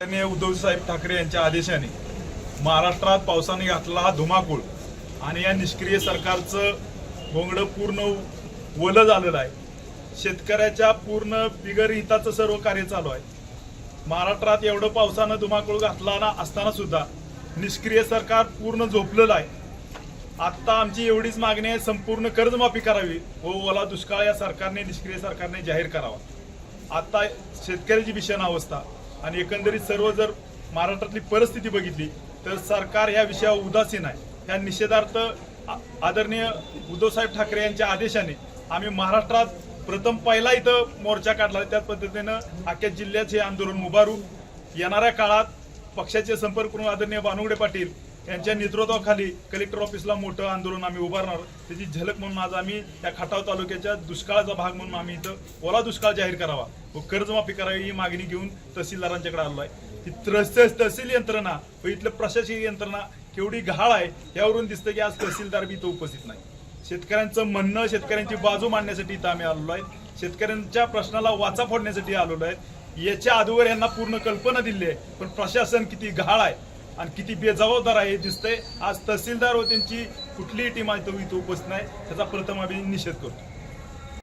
त्यांनी उद्धव साहेब ठाकरे यांच्या आदेशाने महाराष्ट्रात पावसाने घातला हा धुमाकूळ आणि या निष्क्रिय सरकारचं भोंगडं पूर्ण ओलं झालेलं आहे. शेतकऱ्याच्या पूर्ण बिगर हिताचं सर्व कार्य चालू आहे. महाराष्ट्रात एवढं पावसानं धुमाकूळ घातला ना असताना सुद्धा निष्क्रिय सरकार पूर्ण झोपलेलं आहे. आत्ता आमची एवढीच मागणी आहे संपूर्ण कर्जमाफी करावी व ओला दुष्काळ या सरकारने निष्क्रिय सरकारने जाहीर करावा. आत्ता शेतकऱ्याची भीषण अवस्था. आणि एकंदरीत सर्व जर महाराष्ट्रातली परिस्थिती बघितली तर सरकार ह्या विषयावर उदासीन आहे. ह्या निषेधार्थ आ- आदरणीय उद्धवसाहेब ठाकरे यांच्या आदेशाने आम्ही महाराष्ट्रात प्रथम पहिला इथं मोर्चा काढला. त्याच पद्धतीनं अख्ख्या जिल्ह्यात हे आंदोलन उभारू येणाऱ्या काळात पक्षाचे संपर्क करून आदरणीय बानुगडे पाटील यांच्या नेतृत्वाखाली कलेक्टर ऑफिसला मोठं आंदोलन आम्ही उभारणार. त्याची झलक म्हणून आज आम्ही या खटाव तालुक्याच्या दुष्काळाचा भाग म्हणून आम्ही इथं ओला दुष्काळ जाहीर करावा. व कर्जमाफी करावी ही मागणी घेऊन तहसीलदारांच्याकडे आलो आहे ही त्रस्त तहसील यंत्रणा व इथलं प्रशासकीय यंत्रणा केवढी घाळ आहे यावरून दिसतं की आज तहसीलदार बी इथं उपस्थित नाही शेतकऱ्यांचं म्हणणं शेतकऱ्यांची बाजू मांडण्यासाठी इथं आम्ही आलेलो आहे. शेतकऱ्यांच्या प्रश्नाला वाचा फोडण्यासाठी आलेलो आहे. याच्या अगोदर यांना पूर्ण कल्पना दिली आहे पण प्रशासन किती घाळ आहे. आणि किती बेजबाबदार आहे हे दिसतंय. आज तहसीलदार व त्यांची कुठलीही टीम इथं इथं उपस्थित नाही. त्याचा प्रथम आम्ही निषेध करतो.